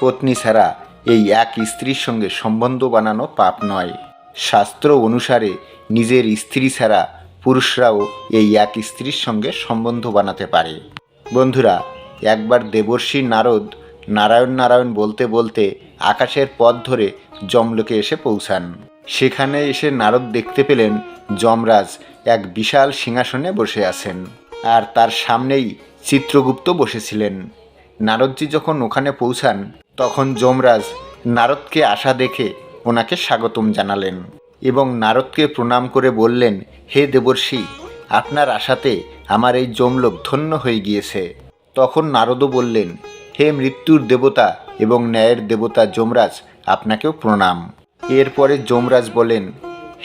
পত্নী ছাড়া এই এক স্ত্রীর সঙ্গে সম্বন্ধ বানানো পাপ নয়। শাস্ত্র অনুসারে নিজের স্ত্রী ছাড়া পুরুষরাও এই এক স্ত্রীর সঙ্গে সম্বন্ধ বানাতে পারে। বন্ধুরা, একবার দেবর্ষী নারদ নারায়ণ নারায়ণ বলতে বলতে আকাশের পথ ধরে যমলোকে এসে পৌঁছান। সেখানে এসে নারদ দেখতে পেলেন যমরাজ এক বিশাল সিংহাসনে বসে আছেন আর তার সামনেই চিত্রগুপ্ত বসেছিলেন। নারদজি যখন ওখানে পৌঁছান তখন যমরাজ নারদকে আসা দেখে ওনাকে স্বাগতম জানালেন এবং নারদকে প্রণাম করে বললেন, হে দেবর্ষি, আপনার আশাতে আমার এই যমলোক ধন্য হয়ে গিয়েছে। তখন নারদও বললেন, হে মৃত্যুর দেবতা এবং ন্যায়ের দেবতা যমরাজ, আপনাকেও প্রণাম। এরপরে যমরাজ বলেন,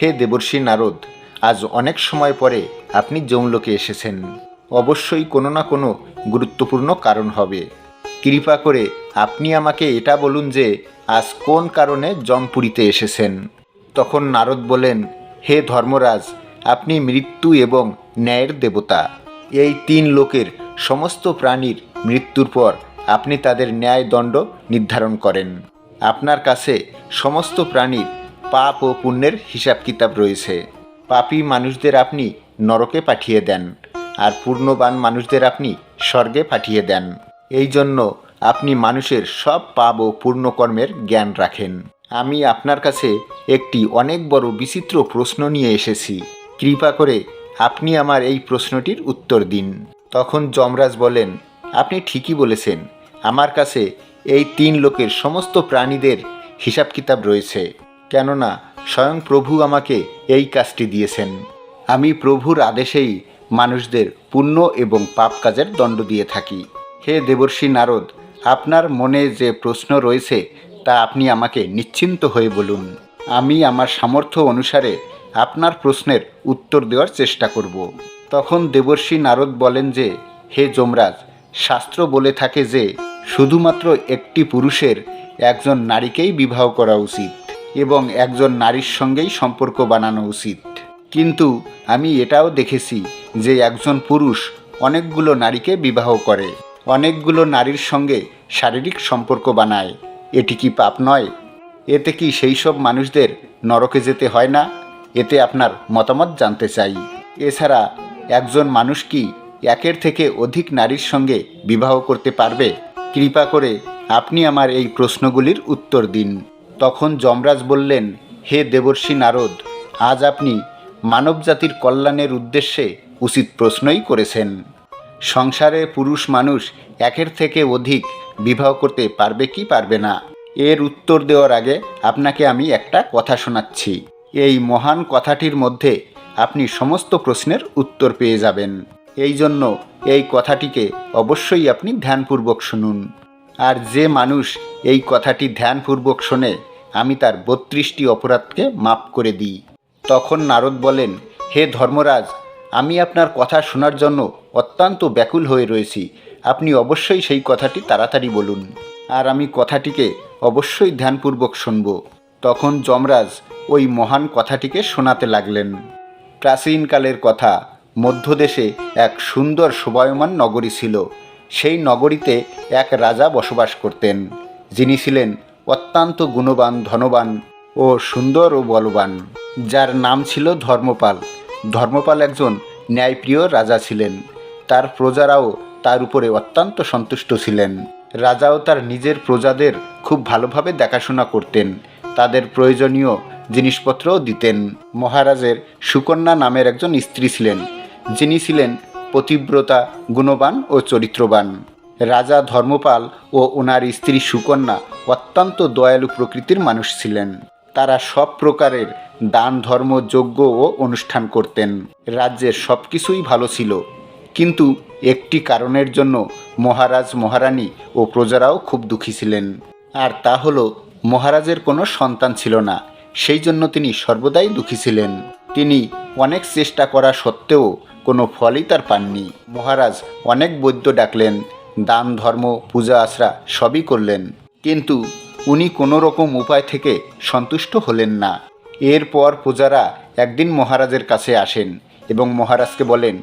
হে দেবর্ষি নারদ, আজ অনেক সময় পরে আপনি যমলোকে এসেছেন। অবশ্যই কোনো না কোনো গুরুত্বপূর্ণ কারণ হবে। কৃপা করে আপনি আমাকে এটা বলুন যে, আজ কোন কারণে জমপুরীতে এসেছেন? তখন নারদ বলেন হে ধর্মরাজ, আপনি মৃত্যু এবং ন্যায়ের দেবতা। এই তিন লোকের সমস্ত প্রাণীর মৃত্যুর পর আপনি তাদের ন্যায় দণ্ড নির্ধারণ করেন। আপনার কাছে সমস্ত প্রাণীর পাপ ও পুণ্যের হিসাব কিতাব রয়েছে। পাপী মানুষদের আপনি নরকে পাঠিয়ে দেন, আর পূর্ণবান মানুষদের আপনি স্বর্গে পাঠিয়ে দেন। এই জন্য আপনি মানুষের সব পাপ ও পূর্ণকর্মের জ্ঞান রাখেন। আমি আপনার কাছে একটি অনেক বড় বিচিত্র প্রশ্ন নিয়ে এসেছি। কৃপা করে আপনি আমার এই প্রশ্নটির উত্তর দিন। তখন যমরাজ বলেন, আপনি ঠিকই বলেছেন। আমার কাছে এই তিন লোকের সমস্ত প্রাণীদের হিসাব কিতাব রয়েছে। কেননা, স্বয়ং প্রভু আমাকে এই কাজটি দিয়েছেন। আমি প্রভুর আদেশেই মানুষদের পুণ্য এবং পাপ কাজের দণ্ড দিয়ে থাকি। হে দেবর্ষী নারদ আপনার মনে যে প্রশ্ন রয়েছে, তা আপনি আমাকে নিশ্চিন্ত হয়ে বলুন। আমি আমার সামর্থ্য অনুসারে আপনার প্রশ্নের উত্তর দেওয়ার চেষ্টা করব। তখন দেবর্ষী নারদ বলেন যে, হে যমরাজ, শাস্ত্র বলে থাকে যে, শুধুমাত্র একটি পুরুষের একজন নারীকেই বিবাহ করা উচিত এবং একজন নারীর সঙ্গেই সম্পর্ক বানানো উচিত। কিন্তু আমি এটাও দেখেছি যে একজন পুরুষ অনেকগুলো নারীকে বিবাহ করে। অনেকগুলো নারীর সঙ্গে শারীরিক সম্পর্ক বানায়। এটি কি পাপ নয়? এতে কি সেই সব মানুষদের নরকে যেতে হয় না? এতে আপনার মতামত জানতে চাই। এছাড়া, একজন মানুষ কি একের থেকে অধিক নারীর সঙ্গে বিবাহ করতে পারবে? কৃপা করে আপনি আমার এই প্রশ্নগুলির উত্তর দিন। তখন যমরাজ বললেন, হে দেবর্ষী নারদ, আজ আপনি মানবজাতির কল্যাণের উদ্দেশ্যে উচিত প্রশ্নই করেছেন। সংসারে পুরুষ মানুষ একের থেকে অধিক বিবাহ করতে পারবে কি পারবে না? এর উত্তর দেওয়ার আগে আপনাকে আমি একটা কথা শোনাচ্ছি। এই মহান কথাটির মধ্যে আপনি সমস্ত প্রশ্নের উত্তর পেয়ে যাবেন। এই জন্য এই কথাটিকে অবশ্যই আপনি ধ্যানপূর্বক শুনুন। আর যে মানুষ এই কথাটি ধ্যানপূর্বক শোনে, আমি তার বত্রিশটি অপরাধকে মাপ করে দিই। তখন নারদ বলেন, হে ধর্মরাজ আমি আপনার কথা শোনার জন্য অত্যন্ত ব্যাকুল হয়ে রয়েছি। আপনি অবশ্যই সেই কথাটি তাড়াতাড়ি বলুন। আর আমি কথাটিকে অবশ্যই ধ্যানপূর্বক শুনব। তখন যমরাজ ওই মহান কথাটিকে শোনাতে লাগলেন। প্রাচীনকালের কথা, মধ্যদেশে এক সুন্দর শোভায়মান নগরী ছিল। সেই নগরীতে এক রাজা বসবাস করতেন। যিনি ছিলেন অত্যন্ত গুণবান, ধনবান ও সুন্দর ও বলবান। যার নাম ছিল ধর্মপাল। ধর্মপাল একজন ন্যায়প্রিয় রাজা ছিলেন। তার প্রজারাও তার উপরে অত্যন্ত সন্তুষ্ট ছিলেন। রাজাও তার নিজের প্রজাদের খুব ভালোভাবে দেখাশোনা করতেন। তাদের প্রয়োজনীয় জিনিসপত্রও দিতেন। মহারাজের সুকন্যা নামের একজন স্ত্রী ছিলেন, যিনি ছিলেন পতিব্রতা, গুণবান ও চরিত্রবান। রাজা ধর্মপাল ও ওনার স্ত্রী সুকন্যা অত্যন্ত দয়ালু প্রকৃতির মানুষ ছিলেন। তারা সব প্রকারের দান, ধর্ম, যজ্ঞ ও অনুষ্ঠান করতেন। রাজ্যের সব কিছুই ভালো ছিল। কিন্তু একটি কারণের জন্য মহারাজ, মহারানী ও প্রজারাও খুব দুঃখী ছিলেন। আর তা হলো, মহারাজের কোনো সন্তান ছিল না। সেই জন্য তিনি সর্বদাই দুঃখী ছিলেন। তিনি অনেক চেষ্টা করা সত্ত্বেও কোনো ফলই তার পাননি। মহারাজ অনেক বৈদ্য ডাকলেন, দান, ধর্ম, পূজা, আশ্রা সবই করলেন। কিন্তু উনি কোনো রকম উপায় থেকে সন্তুষ্ট হলেন না। এরপর পূজারা একদিন মহারাজের কাছে আসেন এবং মহারাজকে বলেন,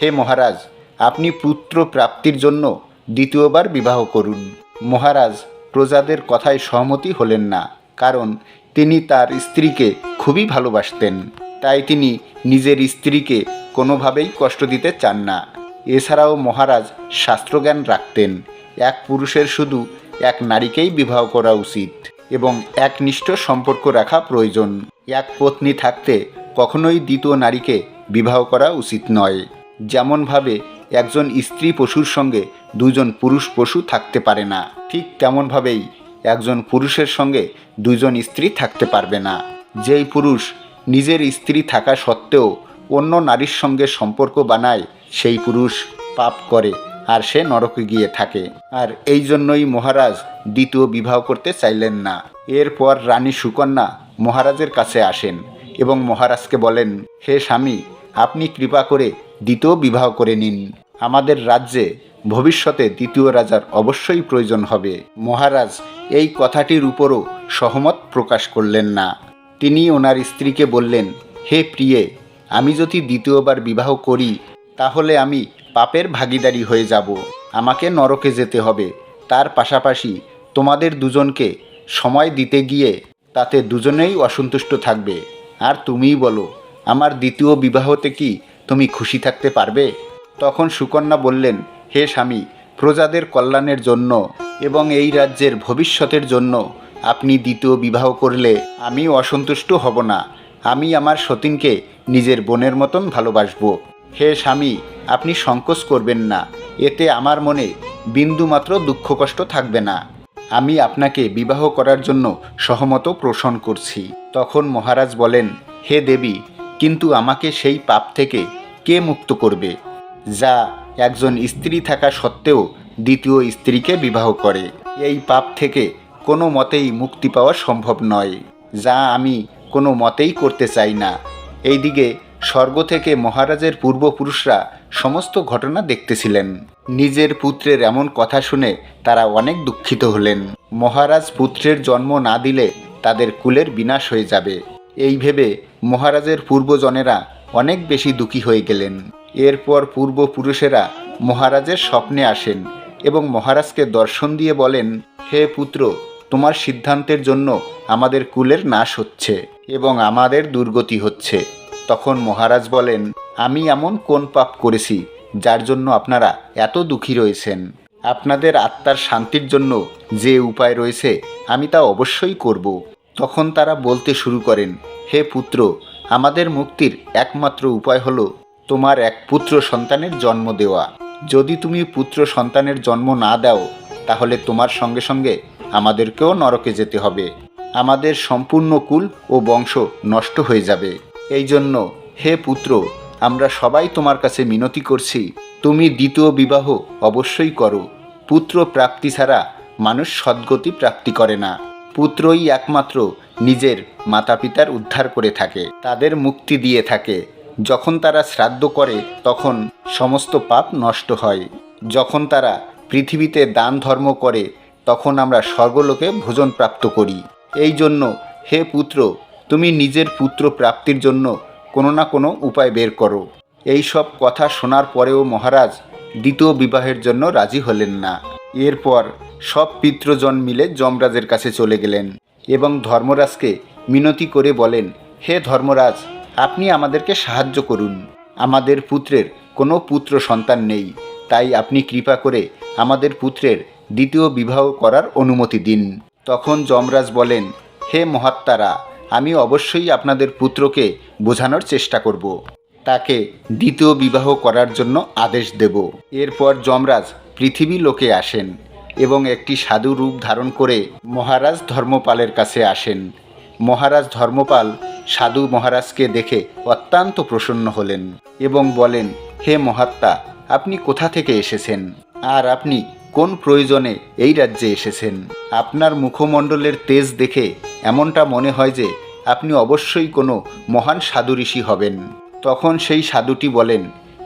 হে মহারাজ, আপনি পুত্র প্রাপ্তির জন্য দ্বিতীয়বার বিবাহ করুন। মহারাজ প্রজাদের কথায় সহমতি হলেন না, কারণ তিনি তার স্ত্রীকে খুবই ভালোবাসতেন। তাই তিনি নিজের স্ত্রীকে কোনোভাবেই কষ্ট দিতে চান না। এছাড়াও মহারাজ শাস্ত্রজ্ঞান রাখতেন। এক পুরুষের শুধু এক নারীকেই বিবাহ করা উচিত এবং একনিষ্ঠ সম্পর্ক রাখা প্রয়োজন। এক পত্নী থাকতে কখনোই দ্বিতীয় নারীকে বিবাহ করা উচিত নয়। যেমনভাবে একজন স্ত্রী পশুর সঙ্গে দুজন পুরুষ পশু থাকতে পারে না, ঠিক তেমনভাবেই একজন পুরুষের সঙ্গে দুজন স্ত্রী থাকতে পারবে না। যেই পুরুষ নিজের স্ত্রী থাকা সত্ত্বেও অন্য নারীর সঙ্গে সম্পর্ক বানায়, সেই পুরুষ পাপ করে। আর সে নরকে গিয়ে থাকে। আর এই জন্যই মহারাজ দ্বিতীয় বিবাহ করতে চাইলেন না। এরপর রানী সুকন্যা মহারাজের কাছে আসেন এবং মহারাজকে বলেন, হে স্বামী, আপনি কৃপা করে দ্বিতীয় বিবাহ করে নিন। আমাদের রাজ্যে ভবিষ্যতে দ্বিতীয় রাজার অবশ্যই প্রয়োজন হবে মহারাজ এই কথাটির উপরও সহমত প্রকাশ করলেন না। তিনি ওনার স্ত্রীকে বললেন, হে প্রিয়ে, আমি যদি দ্বিতীয়বার বিবাহ করি তাহলে আমি পাপের ভাগিদারি হয়ে যাব। আমাকে নরকে যেতে হবে। তার পাশাপাশি তোমাদের দুজনকে সময় দিতে গিয়ে তাতে দুজনেই অসন্তুষ্ট থাকবে। আর তুমিই বলো, আমার দ্বিতীয় বিবাহতে কি তুমি খুশি থাকতে পারবে? তখন সুকন্যা বললেন, হে স্বামী, প্রজাদের কল্যাণের জন্য এবং এই রাজ্যের ভবিষ্যতের জন্য আপনি দ্বিতীয় বিবাহ করলে আমি অসন্তুষ্ট হব না। আমি আমার সতীনকে নিজের বোনের মতন ভালোবাসবো। হে স্বামী, আপনি সংকোচ করবেন না। এতে আমার মনে বিন্দুমাত্র দুঃখ কষ্ট থাকবে না। আমি আপনাকে বিবাহ করার জন্য সহমত পোষণ করছি। তখন মহারাজ বলেন, হে দেবী, কিন্তু আমাকে সেই পাপ থেকে কে মুক্ত করবে? যা একজন স্ত্রী থাকা সত্ত্বেও দ্বিতীয় স্ত্রীকে বিবাহ করে। এই পাপ থেকে কোনো মতেই মুক্তি পাওয়া সম্ভব নয়। যা আমি কোনো মতেই করতে চাই না। এইদিকে স্বর্গ থেকে মহারাজের পূর্বপুরুষরা সমস্ত ঘটনা দেখতেছিলেন। নিজের পুত্রের এমন কথা শুনে তারা অনেক দুঃখিত হলেন। মহারাজ পুত্রের জন্ম না দিলে তাদের কুলের বিনাশ হয়ে যাবে। এই ভেবে মহারাজের পূর্বজনেরা অনেক বেশি দুঃখী হয়ে গেলেন। এরপর পূর্বপুরুষেরা মহারাজের স্বপ্নে আসেন এবং মহারাজকে দর্শন দিয়ে বলেন, হে পুত্র, তোমার সিদ্ধান্তের জন্য আমাদের কুলের নাশ হচ্ছে এবং আমাদের দুর্গতি হচ্ছে। তখন মহারাজ বলেন, আমি এমন কোন পাপ করেছি যার জন্য আপনারা এত দুঃখী রয়েছেন? আপনাদের আত্মার শান্তির জন্য যে উপায় রয়েছে, আমি তা অবশ্যই করব। তখন তারা বলতে শুরু করেন, হে পুত্র, আমাদের মুক্তির একমাত্র উপায় হলো তোমার এক পুত্র সন্তানের জন্ম দেওয়া। যদি তুমি পুত্র সন্তানের জন্ম না দাও, তাহলে তোমার সঙ্গে সঙ্গে আমাদেরকেও নরকে যেতে হবে। আমাদের সম্পূর্ণ কুল ও বংশ নষ্ট হয়ে যাবে। এই জন্য হে পুত্র, আমরা সবাই তোমার কাছে মিনতি করছি। তুমি দ্বিতীয় বিবাহ অবশ্যই করো। পুত্র প্রাপ্তি ছাড়া মানুষ সদ্গতি প্রাপ্তি করে না। পুত্রই একমাত্র নিজের মাতা পিতার উদ্ধার করে থাকে, তাদের মুক্তি দিয়ে থাকে। যখন তারা শ্রাদ্ধ করে, তখন সমস্ত পাপ নষ্ট হয়। যখন তারা পৃথিবীতে দান ধর্ম করে, তখন আমরা স্বর্গলোকে ভোজন প্রাপ্ত করি। এই জন্য হে পুত্র তুমি নিজের পুত্র প্রাপ্তির জন্য কোনো না কোনো উপায় বের করো। এই সব কথা শোনার পরেও মহারাজ দ্বিতীয় বিবাহের জন্য রাজি হলেন না। এরপর সব পিতৃজন মিলে যমরাজের কাছে চলে গেলেন এবং ধর্মরাজকে মিনতি করে বলেন, হে ধর্মরাজ, আপনি আমাদেরকে সাহায্য করুন। আমাদের পুত্রের কোনো পুত্র সন্তান নেই, তাই আপনি কৃপা করে আমাদের পুত্রের দ্বিতীয় বিবাহ করার অনুমতি দিন। তখন যমরাজ বলেন, হে মহাত্মারা আমি অবশ্যই আপনাদের পুত্রকে বোঝানোর চেষ্টা করব। তাকে দ্বিতীয় বিবাহ করার জন্য আদেশ দেব। এরপর যমরাজ পৃথিবী লোকে আসেন এবং একটি সাধু রূপ ধারণ করে মহারাজ ধর্মপালের কাছে আসেন। মহারাজ ধর্মপাল সাধু মহারাজকে দেখে অত্যন্ত প্রসন্ন হলেন এবং বলেন, হে মহাত্মা, আপনি কোথা থেকে এসেছেন? আর আপনি কোন প্রয়োজনে এই রাজ্যে এসেছেন? আপনার মুখমণ্ডলের তেজ দেখে এমনটা মনে হয় যে আপনি অবশ্যই কোনো মহান সাধু ঋষি হবেন। তখন সেই সাধুটি বলেন,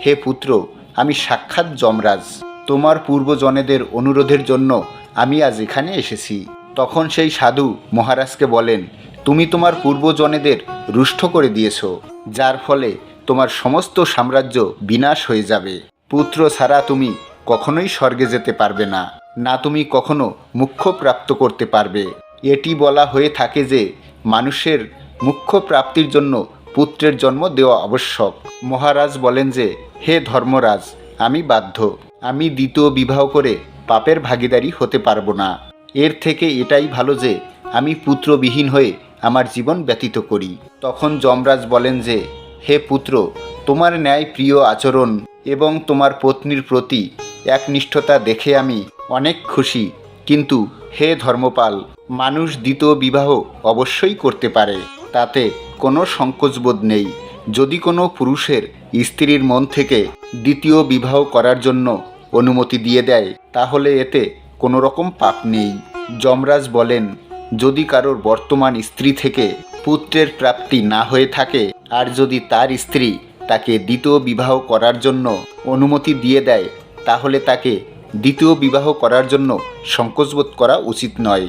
হে পুত্র, আমি সাক্ষাৎ যমরাজ। তোমার পূর্বজনেদের অনুরোধের জন্য আমি আজ এখানে এসেছি। তখন সেই সাধু মহারাজকে বলেন, তুমি তোমার পূর্বজনেদের রুষ্ট করে দিয়েছ, যার ফলে তোমার সমস্ত সাম্রাজ্য বিনাশ হয়ে যাবে। পুত্র ছাড়া তুমি কখনোই স্বর্গে যেতে পারবে না। না তুমি কখনো মুখ্য প্রাপ্ত করতে পারবে। এটি বলা হয়ে থাকে যে, মানুষের মুখ্য প্রাপ্তির জন্য পুত্রের জন্ম দেওয়া আবশ্যক। মহারাজ বলেন যে, হে ধর্মরাজ, আমি বাধ্য। আমি দ্বিতীয় বিবাহ করে পাপের ভাগিদারি হতে পারব না। এর থেকে এটাই ভালো যে, আমি পুত্রবিহীন হয়ে আমার জীবন ব্যতীত করি। তখন যমরাজ বলেন যে, হে পুত্র, তোমার ন্যায় প্রিয় আচরণ এবং তোমার পত্নীর প্রতি একনিষ্ঠতা দেখে আমি অনেক খুশি। কিন্তু হে ধর্মপাল, মানুষ দ্বিতীয় বিবাহ অবশ্যই করতে পারে। তাতে কোনো সংকোচবোধ নেই। যদি কোনো পুরুষের স্ত্রীর মন থেকে দ্বিতীয় বিবাহ করার জন্য অনুমতি দিয়ে দেয়, তাহলে এতে কোনো রকম পাপ নেই। যমরাজ বলেন, যদি কারোর বর্তমান স্ত্রী থেকে পুত্রের প্রাপ্তি না হয়ে থাকে, আর যদি তার স্ত্রী তাকে দ্বিতীয় বিবাহ করার জন্য অনুমতি দিয়ে দেয় তাহলে তাকে দ্বিতীয় বিবাহ করার জন্য সংকোচবোধ করা উচিত নয়।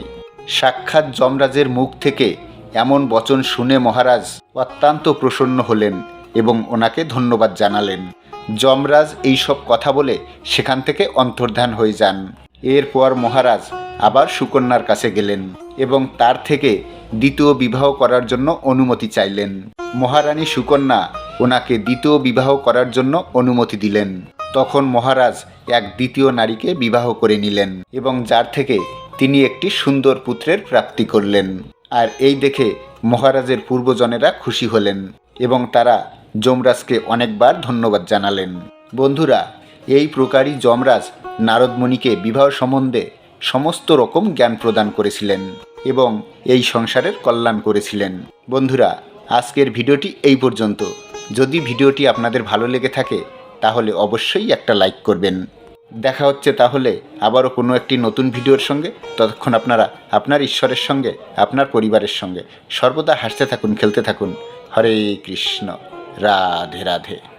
সাক্ষাৎ যমরাজের মুখ থেকে এমন বচন শুনে মহারাজ অত্যন্ত প্রসন্ন হলেন এবং ওনাকে ধন্যবাদ জানালেন। যমরাজ এইসব কথা বলে সেখান থেকে অন্তর্ধান হয়ে যান। এরপর মহারাজ আবার সুকন্যার কাছে গেলেন এবং তার থেকে দ্বিতীয় বিবাহ করার জন্য অনুমতি চাইলেন। মহারানী সুকন্যা ওনাকে দ্বিতীয় বিবাহ করার জন্য অনুমতি দিলেন। তখন মহারাজ এক দ্বিতীয় নারীকে বিবাহ করে নিলেন এবং যার থেকে তিনি একটি সুন্দর পুত্রের প্রাপ্তি করলেন। আর এই দেখে মহারাজের পূর্বজনেরা খুশি হলেন এবং তারা যমরাজকে অনেকবার ধন্যবাদ জানালেন। বন্ধুরা, এই প্রকারই যমরাজ নারদমণিকে বিবাহ সম্বন্ধে সমস্ত রকম জ্ঞান প্রদান করেছিলেন এবং এই সংসারের কল্যাণ করেছিলেন। বন্ধুরা, আজকের ভিডিওটি এই পর্যন্ত। যদি ভিডিওটি আপনাদের ভালো লেগে থাকে তাহলে অবশ্যই একটা লাইক করবেন। দেখা হচ্ছে তাহলে আবারও কোনো একটি নতুন ভিডিওর সঙ্গে। ততক্ষণ আপনারা আপনার ঈশ্বরের সঙ্গে, আপনার পরিবারের সঙ্গে সর্বদা হাসতে থাকুন, খেলতে থাকুন। হরে কৃষ্ণ, রাধে রাধে।